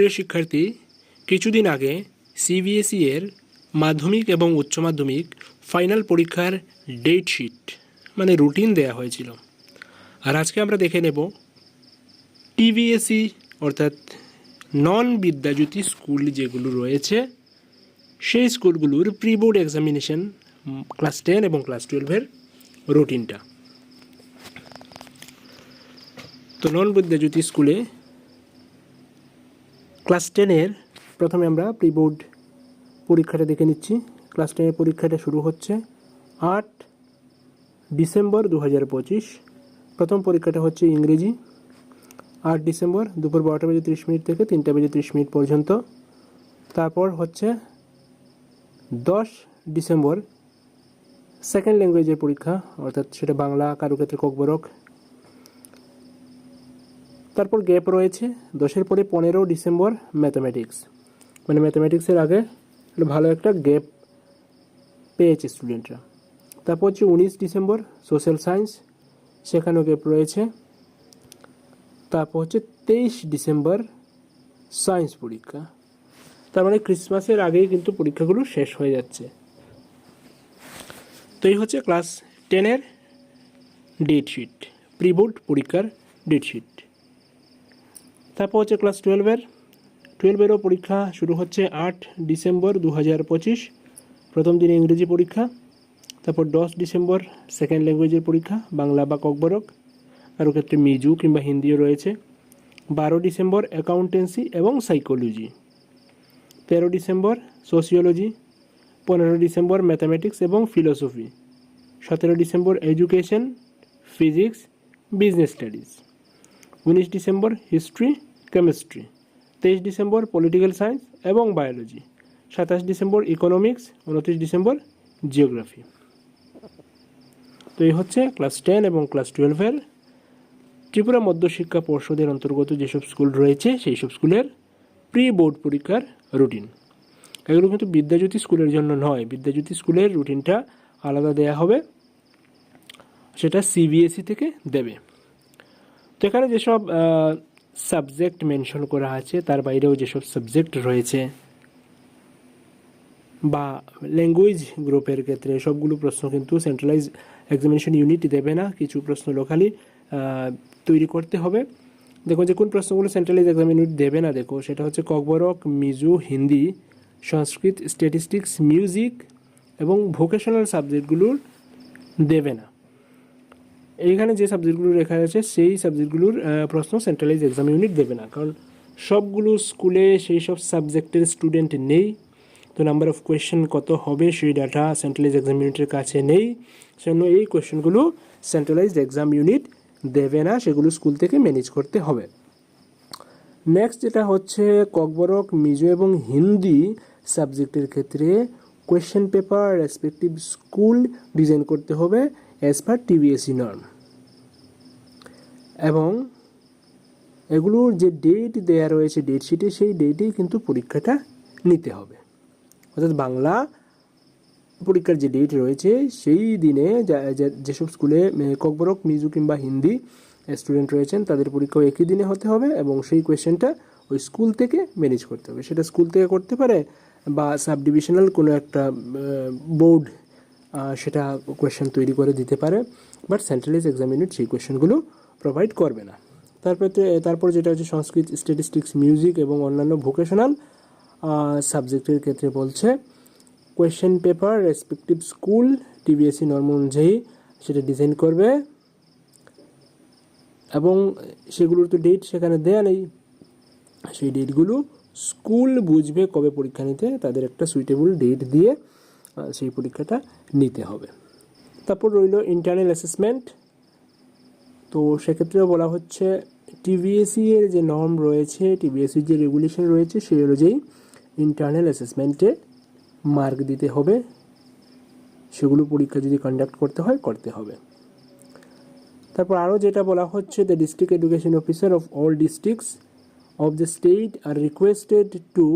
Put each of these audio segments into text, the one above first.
প্রিয় শিক্ষার্থী কিছুদিন আগে সিবিএসই E এর মাধ্যমিক এবং উচ্চ মাধ্যমিক ফাইনাল পরীক্ষার ডেট শিট মানে রুটিন দেয়া হয়েছিল। আর আজকে আমরা দেখে নেব টিভিএসই অর্থাৎ নন বিদ্যাজ্যোতি স্কুল যেগুলো রয়েছে, সেই স্কুলগুলোর pre board examination class ten এবং ক্লাস টুয়েলভের রুটিনটা। তো নন বিদ্যাজ্যোতি স্কুলে ক্লাস টেনের প্রথমে আমরা প্রি বোর্ড পরীক্ষাটা দেখে নিচ্ছি। ক্লাস টেনের পরীক্ষাটা শুরু হচ্ছে আট ডিসেম্বর দু হাজার পঁচিশ। প্রথম পরীক্ষাটা হচ্ছে ইংরেজি। আট ডিসেম্বর দুপুর বারোটা বেজে তিরিশ মিনিট থেকে তিনটা বেজে তিরিশ মিনিট পর্যন্ত। তারপর হচ্ছে দশ ডিসেম্বর। সেকেন্ড ল্যাঙ্গুয়েজের পরীক্ষা, অর্থাৎ সেটা বাংলা, কারুক্ষেত্রে ককবরক তারপর গ্যাপ রয়েছে। দশের পরে পনেরো ডিসেম্বর ম্যাথামেটিক্স মানে ম্যাথামেটিক্সের আগে ভালো একটা গ্যাপ পেয়েছে স্টুডেন্টরা তারপর হচ্ছে উনিশ ডিসেম্বর সোশ্যাল সায়েন্স সেখানেও গ্যাপ রয়েছে। তারপর হচ্ছে তেইশ ডিসেম্বর সায়েন্স পরীক্ষা। তার মানে ক্রিসমাসের আগেই কিন্তু পরীক্ষাগুলো শেষ হয়ে যাচ্ছে। তো এই হচ্ছে ক্লাস টেনের ডেট শিট প্রি বোর্ড পরীক্ষার ডেট শিট তারপর হচ্ছে ক্লাস টুয়েলভের টুয়েলভেরও পরীক্ষা শুরু হচ্ছে আট ডিসেম্বর দু হাজার পঁচিশ। প্রথম দিনে ইংরেজি পরীক্ষা, তারপর দশ ডিসেম্বর সেকেন্ড ল্যাঙ্গুয়েজের পরীক্ষা, বাংলা বা ককবরক। কারও ক্ষেত্রে মিজু কিংবা হিন্দিও রয়েছে। বারো ডিসেম্বর অ্যাকাউন্টেন্সি এবং সাইকোলজি তেরো ডিসেম্বর সোসিওলজি পনেরো ডিসেম্বর ম্যাথামেটিক্স এবং ফিলোসফি সতেরো December education physics business studies উনিশ ডিসেম্বর হিস্ট্রি কেমিস্ট্রি তেইশ ডিসেম্বর পলিটিক্যাল সায়েন্স এবং বায়োলজি সাতাশ ডিসেম্বর ইকোনমিক্স উনত্রিশ ডিসেম্বর জিওগ্রাফি তো এই হচ্ছে ক্লাস টেন এবং ক্লাস টুয়েলভের ত্রিপুরা মধ্যশিক্ষা পর্ষদের অন্তর্গত যেসব স্কুল রয়েছে, সেই সব স্কুলের প্রি বোর্ড পরীক্ষার রুটিন এগুলো কিন্তু বিদ্যাজ্যোতি স্কুলের জন্য নয়, বিদ্যাজ্যোতি স্কুলের রুটিনটা আলাদা দেয়া হবে, সেটা সিবিএসই থেকে দেবে। তো এখানে যেসব সাবজেক্ট মেনশন করা আছে, তার বাইরেও যেসব সাবজেক্ট রয়েছে, বা ল্যাঙ্গুয়েজ গ্রুপের ক্ষেত্রে সবগুলো প্রশ্ন কিন্তু সেন্ট্রালাইজ এক্সামিনেশন ইউনিট দেবে না, কিছু প্রশ্ন লোকালি তৈরি করতে হবে। দেখো যে কোন প্রশ্নগুলো সেন্ট্রালাইজ এক্সাম ইউনিট দেবে না, দেখো সেটা হচ্ছে ককবরক, মিজু, হিন্দি, সংস্কৃত স্ট্যাটিস্টিক্স মিউজিক এবং ভোকেশনাল সাবজেক্টগুলোর দেবে না। এইখানে যে সাবজেক্টগুলো লেখা আছে, সেই সাবজেক্টগুলোর প্রশ্ন সেন্ট্রালাইজ এক্সাম ইউনিট দেবে না। কারণ সবগুলো স্কুলে সেই সব সাবজেক্টের স্টুডেন্ট নেই। তো নাম্বার অফ কোয়েশ্চেন কত হবে, সেই ডাটা সেন্ট্রালাইজ এক্সাম ইউনিটের কাছে নেই। সেজন্য এই কোয়েশ্চেনগুলো সেন্ট্রালাইজ এক্সাম ইউনিট দেবে না, সেগুলো স্কুল থেকে ম্যানেজ করতে হবে। নেক্সট যেটা হচ্ছে, ককবরক, মিজো এবং হিন্দি সাবজেক্টের ক্ষেত্রে question paper respective school design করতে হবে অ্যাজ পার টিভিএসি নর্ম এবং এগুলোর যে ডেট দেয়া রয়েছে ডেট শিটে সেই ডেটেই কিন্তু পরীক্ষাটা নিতে হবে। অর্থাৎ বাংলা পরীক্ষার যে ডেট রয়েছে, সেই দিনে যেসব স্কুলে ককবরক, মিজু কিংবা হিন্দি স্টুডেন্ট রয়েছেন, তাদের পরীক্ষাও একই দিনে হতে হবে এবং সেই কোয়েশ্চেনটা ওই স্কুল থেকে ম্যানেজ করতে হবে। সেটা স্কুল থেকে করতে পারে বা সাব ডিভিশনাল কোনো একটা বোর্ড সেটা কোয়েশ্চেন তৈরি করে দিতে পারে। বাট সেন্ট্রালাইজ এক্সাম ইউনিট সেই কোয়েশ্চেনগুলো প্রোভাইড করবে না। তারপরে তারপর যেটা হচ্ছে সংস্কৃত স্ট্যাটিস্টিক্স মিউজিক এবং অন্যান্য ভোকেশনাল সাবজেক্টের ক্ষেত্রে বলছে question paper respective school TBSE norm অনুযায়ী সেটা ডিজাইন করবে এবং সেগুলোর তো ডেট সেখানে দেয়া নেই। সেই ডেটগুলো স্কুল বুঝবে কবে পরীক্ষা নিতে, তাদের একটা সুইটেবল ডেট দিয়ে সেই পরীক্ষাটা নিতে হবে। তারপর রইল ইন্টারনাল অ্যাসেসমেন্ট তো সেক্ষেত্রেও বলা হচ্ছে টিভিএসসি এর যে নর্ম রয়েছে টিভিএসসির যে রেগুলেশন রয়েছে সেই অনুযায়ী ইন্টারনাল অ্যাসেসমেন্টে মার্ক দিতে হবে। সেগুলো পরীক্ষা যদি কন্ডাক্ট করতে হয় করতে হবে। তারপর আরও যেটা বলা হচ্ছে the district education officer of all districts of the state are requested to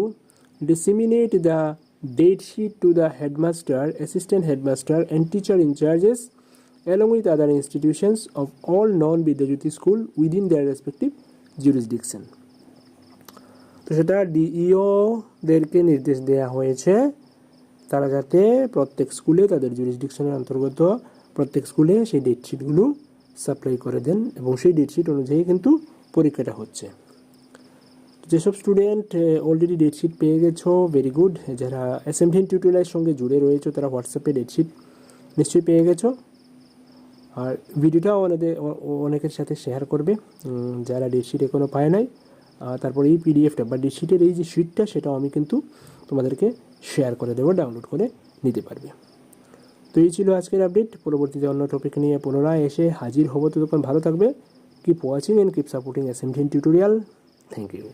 disseminate the sheet to the headmaster, assistant headmaster, and teacher in charges, along with other institutions of all non-Vidyajyoti school within their respective jurisdiction. তো সেটা ডিইওদেরকে নির্দেশ দেওয়া হয়েছে, তারা যাতে প্রত্যেক স্কুলে তাদের জুরিসডিকশনের অন্তর্গত প্রত্যেক স্কুলে সেই ডেটশিটগুলো সাপ্লাই করে দেন এবং সেই ডেটশিট অনুযায়ী কিন্তু পরীক্ষাটা হচ্ছে যেসব স্টুডেন্ট অলরেডি ডেটশিট পেয়ে গেছো ভেরি গুড যারা অ্যাসেম্বলিন টিউটোরিয়ালের সঙ্গে জুড়ে রয়েছে, তারা হোয়াটসঅ্যাপে ডেটশিট নিশ্চয়ই পেয়ে গেছো আর ভিডিওটাও অনেকে অনেকের সাথে শেয়ার করবে। যারা ডেটশিট এখনও পায় নাই তারপর এই পিডিএফটা বা ডেটশিটের এই যে শিটটা সেটাও আমি কিন্তু তোমাদেরকে শেয়ার করে দেবো ডাউনলোড করে নিতে পারবে। তো এই ছিল আজকের আপডেট পরবর্তীতে অন্য টপিক নিয়ে পুনরায় এসে হাজির হব। তো তখন ভালো থাকবে। Keep watching and keep supporting assembling tutorial thank you